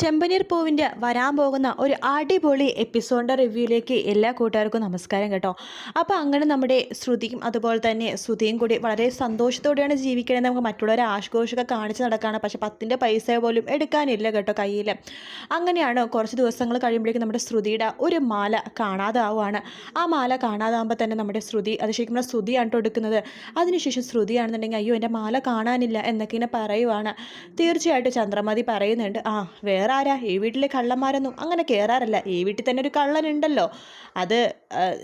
ചെമ്പനീർ പൂവിന്റെ വരാൻ പോകുന്ന ഒരു അടിപൊളി എപ്പിസോഡിന്റെ റിവ്യൂയിലേക്ക് എല്ലാ കൂട്ടുകാർക്കും നമസ്കാരം കേട്ടോ. അപ്പോൾ അങ്ങനെ നമ്മുടെ ശ്രുതിയും അതുപോലെ തന്നെ ശ്രുതിയും കൂടി വളരെ സന്തോഷത്തോടെയാണ് ജീവിക്കണത് നമുക്ക് മറ്റുള്ളവരെ ആശ്ഘോഷമൊക്കെ കാണിച്ച് നടക്കുകയാണ് പക്ഷേ പത്തിന്റെ പൈസ പോലും എടുക്കാനില്ല കേട്ടോ കയ്യിൽ. അങ്ങനെയാണ് കുറച്ച് ദിവസങ്ങൾ കഴിയുമ്പോഴേക്കും നമ്മുടെ ശ്രുതിയുടെ ഒരു മാല കാണാതാവുകയാണ്. ആ മാല കാണാതാകുമ്പോൾ തന്നെ നമ്മുടെ ശ്രുതി അത് ശരിക്കും നമ്മുടെ ശ്രുതിയാണ് കേട്ടോ എടുക്കുന്നത്. അതിനുശേഷം ശ്രുതിയാണെന്നുണ്ടെങ്കിൽ അയ്യോ എന്റെ മാല കാണാനില്ല എന്നൊക്കെ ഇങ്ങനെ പറയുവാണ്. തീർച്ചയായിട്ടും ചന്ദ്രമതി പറയുന്നുണ്ട് ആ ആരാ ഈ വീട്ടിലെ കള്ളന്മാരൊന്നും അങ്ങനെ കയറാറില്ല ഈ വീട്ടിൽ തന്നെ ഒരു കള്ളനുണ്ടല്ലോ. അത്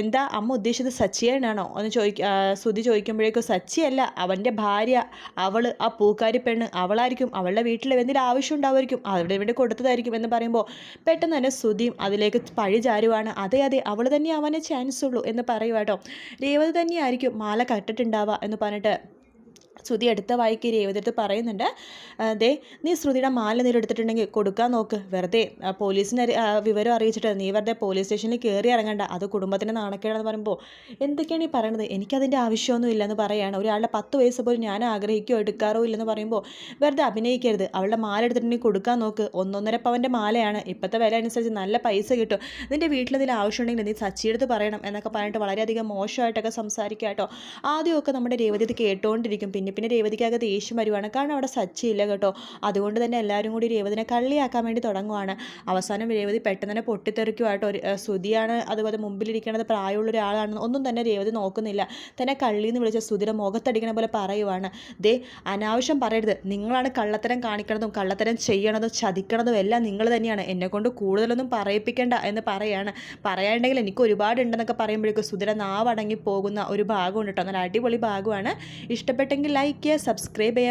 എന്താ അമ്മ ഉദ്ദേശിച്ചത് സച്ചിയനാണോ എന്ന് ചോദിക്ക ശ്രുതി ചോദിക്കുമ്പോഴേക്കും സച്ചിയല്ല അവന്റെ ഭാര്യ അവൾ ആ പൂക്കാരി പെണ്ണ് അവളായിരിക്കും. അവളുടെ വീട്ടിൽ എന്തെങ്കിലും ആവശ്യം ഉണ്ടാവുമായിരിക്കും. അവിടെ ഇവിടെ കൊടുത്തതായിരിക്കും എന്ന് പറയുമ്പോൾ പെട്ടെന്ന് തന്നെ ശ്രുതിയും അതിലേക്ക് പഴി ചാരുവാണ്. അതെ അതെ അവൾ തന്നെ അവനെ ചാൻസ് ഉള്ളൂ എന്ന് പറയുവാട്ടോ രേവതി തന്നെയായിരിക്കും മാല കട്ടിട്ടുണ്ടാവുക എന്ന് പറഞ്ഞിട്ട് ശ്രുതി എടുത്ത വായിക്ക് രേവതിയെടുത്ത് പറയുന്നുണ്ട് അതെ നീ ശ്രുതിയുടെ മാല നീ എടുത്തിട്ടുണ്ടെങ്കിൽ കൊടുക്കാൻ നോക്ക് വെറുതെ പോലീസിനെ വിവരം അറിയിച്ചിട്ട് നീ വെറുതെ പോലീസ് സ്റ്റേഷനിൽ കയറി ഇറങ്ങണ്ട അത് കുടുംബത്തിന് നാണക്കേടാന്ന് പറയുമ്പോൾ എന്തൊക്കെയാണ് ഈ പറയണത്? എനിക്കതിന്റെ ആവശ്യമൊന്നും ഇല്ലെന്ന് പറയുകയാണ് ഒരാളുടെ പത്ത് വയസ്സ് പോലും ഞാൻ ആഗ്രഹിക്കുകയോ എടുക്കാറോ ഇല്ലെന്ന് പറയുമ്പോൾ വെറുതെ അഭിനയിക്കരുത്. അവളുടെ മാല എടുത്തിട്ടുണ്ടെങ്കിൽ കൊടുക്കാൻ നോക്ക്. ഒന്നൊന്നര പവന്റെ മാലയാണ്. ഇപ്പോഴത്തെ വില അനുസരിച്ച് നല്ല പൈസ കിട്ടും. നിന്റെ വീട്ടിൽ ആവശ്യം ആവശ്യമുണ്ടെങ്കിൽ നീ സച്ചിയെടുത്ത് പറയണം എന്നൊക്കെ പറഞ്ഞിട്ട് വളരെയധികം മോശമായിട്ടൊക്കെ സംസാരിക്കുക കേട്ടോ. ആദ്യമൊക്കെ നമ്മുടെ രേവതി ഇത് കേട്ടുകൊണ്ടിരിക്കും പിന്നെ പിന്നെ രേവതിക്കാകെ ദേഷ്യം വരുവാണ്. കാരണം അവിടെ സച്ചിയില്ല കേട്ടോ. അതുകൊണ്ട് തന്നെ എല്ലാവരും കൂടി രേവതിനെ കള്ളിയാക്കാൻ വേണ്ടി തുടങ്ങുവാണ്. അവസാനം രേവതി പെട്ടെന്ന് തന്നെ പൊട്ടിത്തെറിക്കുമായിട്ടോ ഒരു ശ്രുതിയാണ് അതുപോലെ മുമ്പിലിരിക്കുന്നത് പ്രായമുള്ള ഒരാളാണ് ഒന്നും തന്നെ രേവതി നോക്കുന്നില്ല. തന്നെ കള്ളി എന്ന് വിളിച്ച ശ്രുതിയുടെ മുഖത്തടിക്കണ പോലെ പറയുവാണ്. ദേ അനാവശ്യം പറയരുത്. നിങ്ങളാണ് കള്ളത്തരം കാണിക്കണതും കള്ളത്തരം ചെയ്യണതും ചതിക്കണതും എല്ലാം നിങ്ങൾ തന്നെയാണ്. എന്നെക്കൊണ്ട് കൂടുതലൊന്നും പറയിപ്പിക്കേണ്ട എന്ന് പറയാണ്. പറയാണ്ടെങ്കിൽ എനിക്ക് ഒരുപാടുണ്ടെന്നൊക്കെ പറയുമ്പോഴേക്കും സുതിര നാവടങ്ങി പോകുന്ന ഒരു ഭാഗമുണ്ട് കേട്ടോ. നല്ല അടിപൊളി ഭാഗമാണ്. ഇഷ്ടപ്പെട്ടെങ്കിൽ लाइक किया सब्सक्राइब या